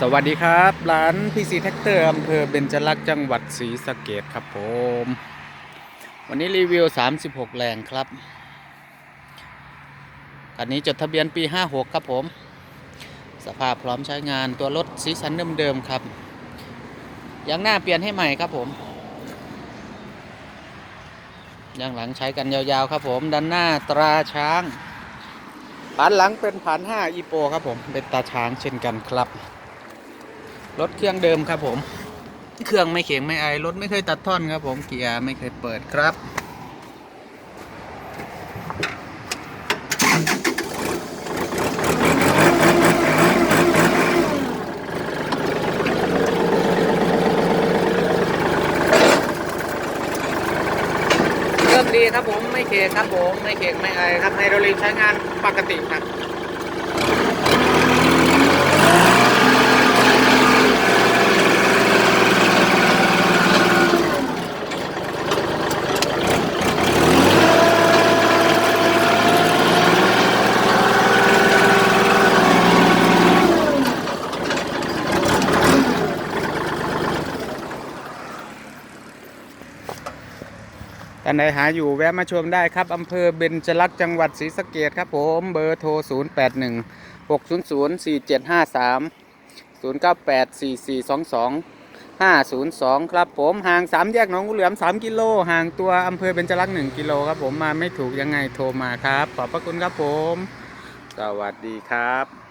สวัสดีครับ ร้านพีซีแท็กเตอร์อำเภอเบญจลักษณ์จังหวัดศรีสะเกดครับผม วันนี้รีวิว 36 แรงครับอันนี้จดทะเบียนปี 56 ครับผม สภาพพร้อมใช้งานตัวรถสีสันเดิมๆครับยางหน้าเปลี่ยนให้ใหม่ครับผมยางหลังใช้กันยาวๆครับผม ด้านหน้าตราช้างผ่านหลังเป็นผ่าน5อีโปครับผม เป็นตาช้างเช่นกันครับ รถเครื่องเดิมครับผม เครื่องไม่เข็งไม่ไอรถไม่เคยตัดท่อนครับผมเกียร์ไม่เคยเปิดครับเครื่องดีครับผมไม่เข็งครับผมไม่เข็งไม่ไอครับไฮโดรลิกใช้งานปกติครับ ท่านใดหาอยู่แวะมาชมได้ครับอำเภอเบญจลักษ์จังหวัดศรีสะเกดครับผมเบอร์โทร 0 8 1 6 0 0 4 7 5 3 0 9 8 4 4 2 2 5 0 2 ครับผมห่าง 3 แยกหนองงูเหลือม 3 กิโลห่างตัวอำเภอเบญจลักษ์1กิโลครับผมมาไม่ถูกยังไงโทรมาครับ ขอบพระคุณครับผม สวัสดีครับ